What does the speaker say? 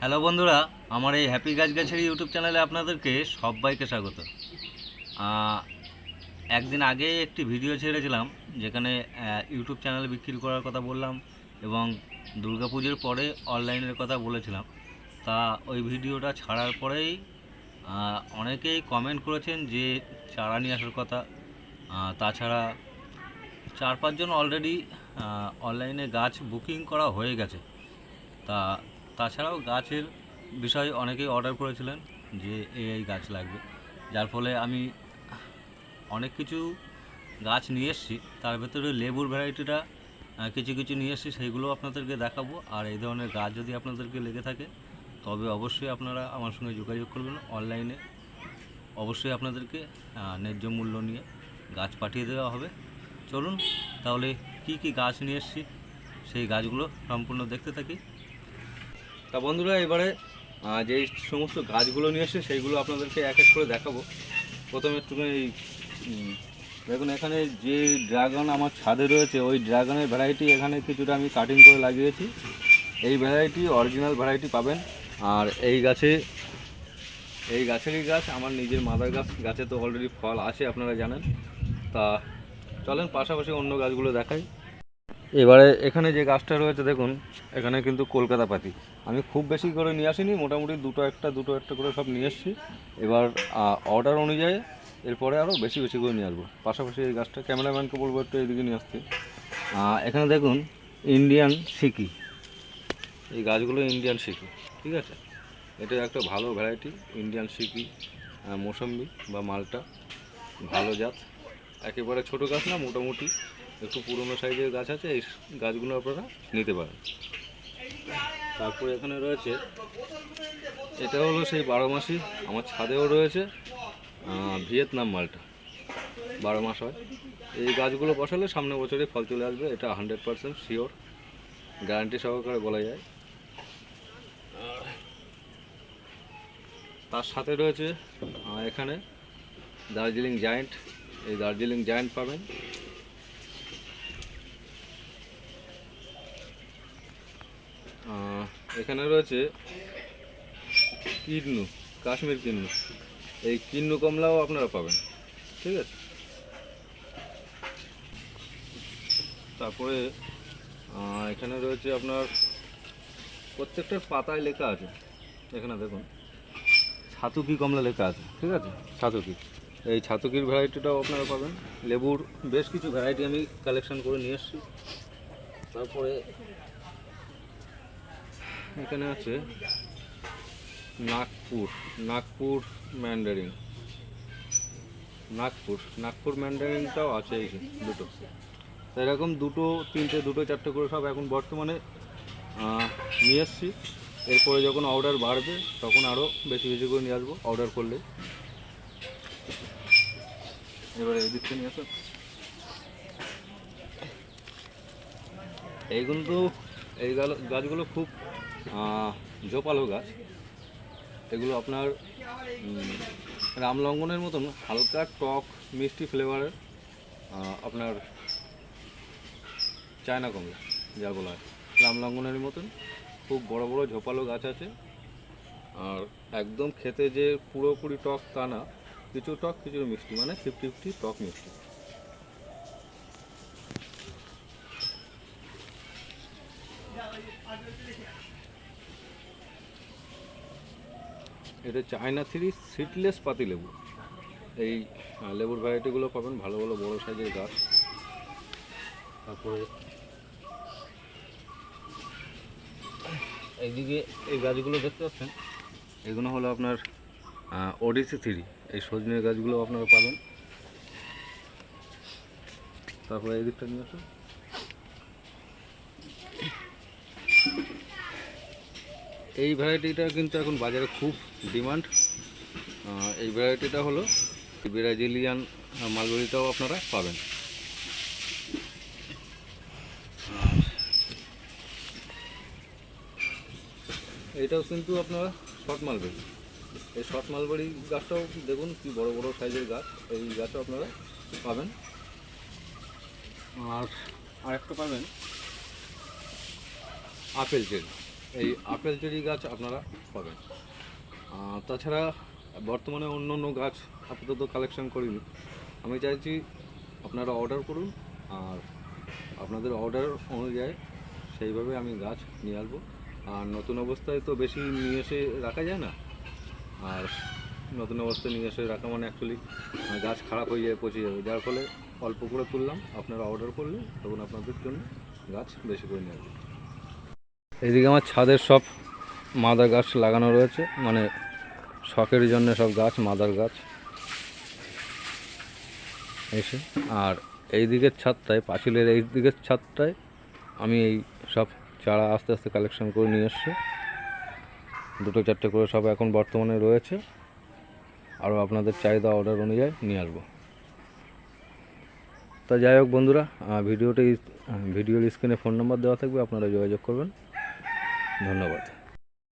Hello বন্ধুরা, আমার এই হ্যাপি গাছ গাছের ইউটিউব চ্যানেলে আপনাদেরকে সবাইকে স্বাগত। একদিন আগে একটি ভিডিও ছেড়েছিলাম, যেখানে ইউটিউব চ্যানেল বিক্রি করার কথা বললাম এবং দুর্গাপুজোর পরে অনলাইনের কথা বলেছিলাম। তা ওই ভিডিওটা ছাড়ার পরেই অনেকেই কমেন্ট করেছেন যে চারা নিয়ে আসার কথা। তাছাড়া চার পাঁচজন অলরেডি অনলাইনে গাছ বুকিং করা হয়ে গেছে। তা তাছাড়াও গাছের বিষয়ে অনেকেই অর্ডার করেছিলেন যে এই এই গাছ লাগবে। যার ফলে আমি অনেক কিছু গাছ নিয়ে এসেছি। তার ভেতরে লেবুর ভ্যারাইটিটা কিছু কিছু নিয়ে এসেছি সেইগুলো আপনাদেরকে দেখাবো। আর এই ধরনের গাছ যদি আপনাদেরকে লেগে থাকে, তবে অবশ্যই আপনারা আমার সঙ্গে যোগাযোগ করবেন অনলাইনে অবশ্যই আপনাদেরকে ন্যায্য মূল্য নিয়ে গাছ পাঠিয়ে দেওয়া হবে। চলুন, তাহলে কি কি গাছ নিয়ে এসেছি, সেই গাছগুলো সম্পূর্ণ দেখতে থাকি। তা বন্ধুরা, এবারে যেই সমস্ত গাছগুলো নিয়ে এসে সেইগুলো আপনাদেরকে এক এক করে দেখাবো। প্রথমে একটু এই দেখুন, এখানে যে ড্রাগন আমার ছাদে রয়েছে, ওই ড্রাগনের ভ্যারাইটি এখানে কিছুটা আমি কাটিং করে লাগিয়েছি। এই ভ্যারাইটি, অরিজিনাল ভ্যারাইটি পাবেন। আর এই গাছে, এই গাছেরই গাছ, আমার নিজের মাদার গাছ, গাছে তো অলরেডি ফল আছে, আপনারা জানেন। তা চলেন, পাশাপাশি অন্য গাছগুলো দেখাই। এবারে এখানে যে গাছটা রয়েছে, দেখুন, এখানে কিন্তু কলকাতা পাতি। আমি খুব বেশি করে নিয়ে আসিনি, মোটামুটি দুটো একটা দুটো একটা করে সব নিয়ে এসেছি। এবার অর্ডার অনুযায়ী এরপরে আরও বেশি বেশি করে নিয়ে আসব। পাশাপাশি এই গাছটা ক্যামেরাম্যানকে বলব একটু এদিকে নিয়ে আসতে। এখানে দেখুন ইন্ডিয়ান সিকি। এই গাছগুলো ইন্ডিয়ান সিকি, ঠিক আছে? এটা একটা ভালো ভ্যারাইটি ইন্ডিয়ান সিকি মৌসম্বি বা মালটা, ভালো জাত। একেবারে ছোট গাছ না, মোটামুটি একটু পুরনো সাইজের গাছ আছে, এই গাছগুলো আপনারা নিতে পারেন। তারপরে এখানে রয়েছে, এটা হলো সেই বারো মাসি, আমার ছাদেও রয়েছে ভিয়েতনাম মালটা, বারো মাস হয়। এই গাছগুলো বসালে সামনে বছরে ফল চলে আসবে, এটা হান্ড্রেড পারসেন্ট শিওর, গ্যারান্টি সহকারে বলা যায়। তার সাথে রয়েছে এখানে দার্জিলিং জায়েন্ট এই দার্জিলিং জায়েন্ট পাবেন। এখানে রয়েছে কিন্নু কাশ্মীর কিন্নু এই কিন্নু কমলাও আপনারা পাবেন, ঠিক আছে? তারপরে এখানে রয়েছে আপনার প্রত্যেকটার পাতায় লেখা আছে। এখানে দেখুন, ছাতুকি কমলা লেখা আছে, ঠিক আছে? ছাতুকি। এই ছাতুকির ভ্যারাইটিটাও আপনারা পাবেন। লেবুর বেশ কিছু ভ্যারাইটি আমি কালেকশন করে নিয়ে এসেছি। তারপরে এখানে আছে নাগপুর নাগপুর ম্যান্ডারিন নাগপুর নাগপুর ম্যান্ডারিনটাও আছে এই দুটো। এরকম দুটো, তিনটে, দুটো, চারটে করে সব এখন বর্তমানে নিয়ে এসছি। এরপরে যখন অর্ডার বাড়বে, তখন আরও বেশি বেশি করে নিয়ে আসব অর্ডার করলে। এবারে এই দিকটা নিয়ে আসো। এইগুলো তো এই গাল- গাছগুলো খুব জোপালো গাছ। এগুলো আপনার রামলঙ্গনের মতন হালকা টক, মিষ্টি ফ্লেভারের আপনার চায়না কমলা যা বলা হয়। রামলঙ্গনের মতন খুব বড় বড় ঝোপালো গাছ আছে। আর একদম খেতে যে পুরোপুরি টক তা না। কিছু টক, কিছু মিষ্টি মানে ফিফটি ফিফটি টক মিষ্টি। এটা চায়না থ্রি সিডলেস পাতি লেবু। এই লেবুর ভ্যারাইটিগুলো পাবেন ভালো ভালো বড়ো সাইজের গাছ। তারপরে এইদিকে এই গাছগুলো দেখতে পাচ্ছেন? এগুলো হলো আপনার ওডিসি থ্রি এই সজনের গাছগুলো আপনারা পাবেন। তারপরে এই দিকটা নিয়ে আসুন। এই ভ্যারাইটিটা কিন্তু এখন বাজারে খুব ডিমান্ড। এই ভ্যারাইটিটা হলো ব্রাজিলিয়ান মালবেরিটাও আপনারা পাবেন। আর এইটাও কিন্তু আপনারা শর্ট মালবেরি এই শর্ট মালবাড়ি গাছটাও দেখুন কি বড় বড় সাইজের গাছ। এই গাছও আপনারা পাবেন। আর আরেকটা পাবেন। Apple cherry. এই আপেল চেরি গাছ আপনারা পাবেন। তাছাড়া বর্তমানে অন্য অন্য গাছ আপাতত কালেকশন করিনি। আমি চাইছি আপনারা অর্ডার করুন আর আপনাদের অর্ডার অনুযায়ী সেইভাবে আমি গাছ নিয়ে আসব। আর নতুন অবস্থায় তো বেশি নিয়ে এসে রাখা যায় না? আর নতুন অবস্থায় নিয়ে এসে রাখা মানে অ্যাকচুয়ালি গাছ খারাপ হয়ে যায়, পচে যাবে। যার ফলে অল্প করে তুললাম, আপনারা অর্ডার করলে তখন আপনাদের জন্য গাছ বেশি করে নিয়ে আসব এইদিকে আমার ছাদের সব মাদার গাছ লাগানো রয়েছে মানে শখের জন্য সব গাছ, মাদার গাছ। এসে, আর এই দিকের ছাদটায়, পাঁচিলের এই দিকের ছাদটায় আমি এই সব চারা আস্তে আস্তে কালেকশন করে নিয়ে এসছি। দুটো চারটে করে সব এখন বর্তমানে রয়েছে। আরও আপনাদের চাহিদা অর্ডার অনুযায়ী নিয়ে আসব। তা যাই হোক বন্ধুরা ভিডিওটি ভিডিওর স্ক্রিনে ফোন নাম্বার দেওয়া থাকবে, আপনারা যোগাযোগ করবেন। ধন্যবাদ।